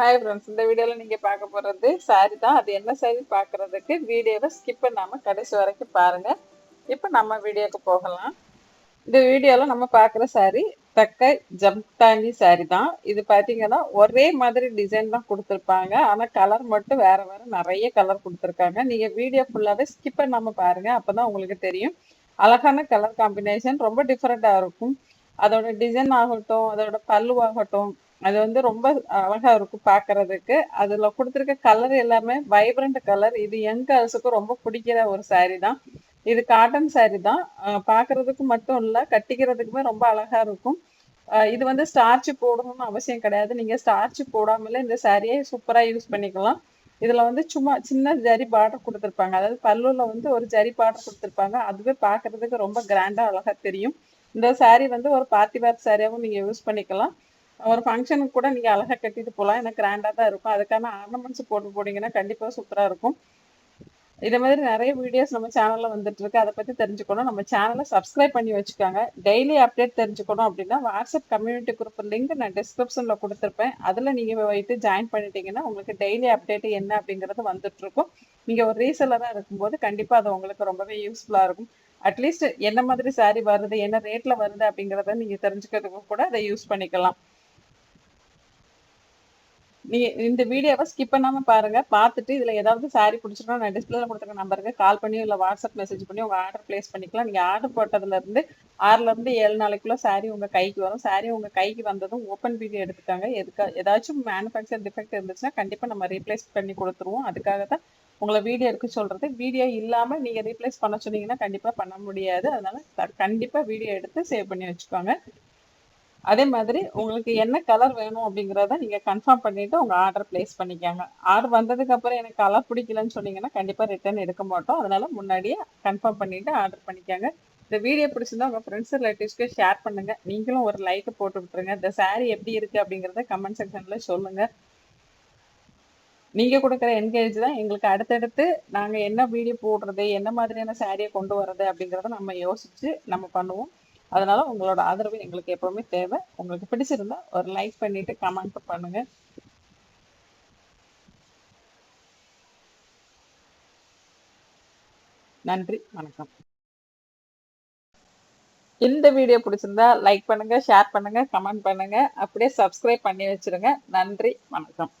Hi friends இந்த வீடியோவில் நீங்கள் பார்க்க போகிறது சாரி தான். அது என்ன சாரி பார்க்குறதுக்கு வீடியோவை ஸ்கிப் பண்ணாமல் கடைசி வரைக்கும் பாருங்கள் இப்போ நம்ம வீடியோக்கு போகலாம். இந்த வீடியோவில் நம்ம பார்க்குற சாரி தக்க ஜம்தானி சாரி தான். இது பார்த்தீங்கன்னா ஒரே மாதிரி டிசைன் தான் கொடுத்துருப்பாங்க. ஆனால் கலர் மட்டும் வேறு வேறு நிறைய கலர் கொடுத்துருக்காங்க. நீங்கள் வீடியோ ஃபுல்லாகவே ஸ்கிப் பண்ணாமல் பாருங்கள் அப்போ தான் உங்களுக்கு தெரியும். அழகான கலர் காம்பினேஷன் ரொம்ப டிஃப்ரெண்ட்டாக இருக்கும். அதோட டிசைன் ஆகட்டும் அதோட பல்லு ஆகட்டும் அது வந்து ரொம்ப அழகா இருக்கும் பாக்குறதுக்கு. அதுல கொடுத்துருக்க கலர் எல்லாமே வைப்ரண்ட் கலர் இது யங் கேர்ள்ஸுக்கு ரொம்ப பிடிக்கிற ஒரு சாரீ தான். இது காட்டன் சாரீ தான். பாக்குறதுக்கு மட்டும் இல்ல கட்டிக்கிறதுக்குமே ரொம்ப அழகா இருக்கும். இது வந்து ஸ்டார்ச் போடணும்னு அவசியம் கிடையாது. நீங்க ஸ்டார்ச் போடாமலே இந்த சாரியை சூப்பரா யூஸ் பண்ணிக்கலாம். இதுல வந்து சும்மா சின்ன ஜரி பார்டர் கொடுத்துருப்பாங்க. அதாவது பல்லுல வந்து ஒரு ஜரி பார்டர் கொடுத்துருப்பாங்க. அதுவே பாக்குறதுக்கு ரொம்ப கிராண்டா அழகா தெரியும். இந்த சாரி வந்து ஒரு பார்ட்டி வேர் சாரியாவும் நீங்க யூஸ் பண்ணிக்கலாம். ஒரு ஃபங்க்ஷனுக்கு கூட நீங்கள் அழகாக கட்டிட்டு போகலாம் எனக்கு கிராண்டாக தான் இருக்கும். அதுக்கான ஆர்னமெண்ட்ஸ் போட்டு போனீங்கன்னா கண்டிப்பாக சூப்பராக இருக்கும். இதே மாதிரி நிறைய வீடியோஸ் நம்ம சேனலில் வந்துட்டு இருக்கு. அதை பற்றி தெரிஞ்சுக்கணும். நம்ம சேனலை சப்ஸ்கிரைப் பண்ணி வச்சுக்கோங்க. டெய்லி அப்டேட் தெரிஞ்சுக்கணும் அப்படின்னா வாட்ஸ்அப் கம்யூனிட்டி குரூப் லிங்க் நான் டிஸ்கிரிப்ஷனில் கொடுத்துருப்பேன். அதில் நீங்கள் வைத்து ஜாயின் பண்ணிட்டீங்கன்னா உங்களுக்கு டெய்லி அப்டேட் என்ன அப்படிங்கிறது வந்துட்டு இருக்கும். நீங்கள் ஒரு ரீசெல்லராக இருக்கும்போது கண்டிப்பாக அது உங்களுக்கு ரொம்பவே யூஸ்ஃபுல்லாக இருக்கும். அட்லீஸ்ட் என்ன மாதிரி சாரி வருது என்ன ரேட்டில் வருது அப்படிங்கிறத நீங்கள் தெரிஞ்சுக்கிறதுக்கு கூட அதை யூஸ் பண்ணிக்கலாம். நீ இந்த வீடியோவை ஸ்கிப் பண்ணாம பாருங்க. பார்த்துட்டு இதுல ஏதாவது சாரி பிடிச்சிருக்கோம் நான் டிஸ்பிளேல கொடுத்துருக்க நம்பருக்கு கால் பண்ணி இல்ல வாட்ஸ்அப் மெசேஜ் பண்ணி உங்க ஆர்டர் பிளேஸ் பண்ணிக்கலாம். நீங்க ஆர்டர் போட்டதுல இருந்து ஆறுல இருந்து ஏழு நாளைக்குள்ள சாரி உங்க கைக்கு வரும். சாரி உங்க கைக்கு வந்ததும் ஓப்பன் வீடியோ எடுத்துக்காங்க. எதுக்கா ஏதாச்சும் மேனுஃபேக்சர் டிஃபெக்ட் இருந்துச்சுன்னா கண்டிப்பா நம்ம ரீப்ளேஸ் பண்ணி கொடுத்துருவோம். அதுக்காக தான் உங்களை வீடியோ எடுக்க சொல்றது. வீடியோ இல்லாம நீங்க ரீப்ளேஸ் பண்ண சொன்னீங்கன்னா கண்டிப்பா பண்ண முடியாது. அதனால கண்டிப்பா வீடியோ எடுத்து சேவ் பண்ணி வச்சுக்கோங்க. அதே மாதிரி உங்களுக்கு என்ன கலர் வேணும் அப்படிங்கிறத நீங்கள் கன்ஃபார்ம் பண்ணிவிட்டு உங்கள் ஆர்டர் ப்ளேஸ் பண்ணிக்கோங்க. ஆர்டர் வந்ததுக்கப்புறம் எனக்கு கலர் பிடிக்கலன்னு சொன்னீங்கன்னா கண்டிப்பாக ரிட்டர்ன் எடுக்க மாட்டோம். அதனால முன்னாடியே கன்ஃபார்ம் பண்ணிவிட்டு ஆர்டர் பண்ணிக்கோங்க. இந்த வீடியோ பிடிச்சிருந்தா உங்கள் ஃப்ரெண்ட்ஸ் ரிலேட்டிவ்ஸ்க்கு ஷேர் பண்ணுங்கள் நீங்களும் ஒரு லைக் போட்டு விட்டுருங்க. இந்த சாரீ எப்படி இருக்குது அப்படிங்கிறத கமெண்ட் செக்ஷனில் சொல்லுங்கள் நீங்கள் கொடுக்குற என்கேஜ் தான் எங்களுக்கு அடுத்தடுத்து நாங்கள் என்ன வீடியோ போடுறது என்ன மாதிரியான சாரியை கொண்டு வர்றது அப்படிங்கிறத நம்ம யோசித்து நம்ம பண்ணுவோம். அதனால உங்களோட ஆதரவு எங்களுக்கு எப்பவுமே தேவை. உங்களுக்கு பிடிச்சிருந்தா ஒரு லைக் பண்ணிட்டு கமெண்ட் பண்ணுங்க. நன்றி வணக்கம். இந்த வீடியோ பிடிச்சிருந்தா லைக் பண்ணுங்க ஷேர் பண்ணுங்க கமெண்ட் பண்ணுங்க. அப்படியே சப்ஸ்கிரைப் பண்ணி வச்சிருங்க. நன்றி வணக்கம்.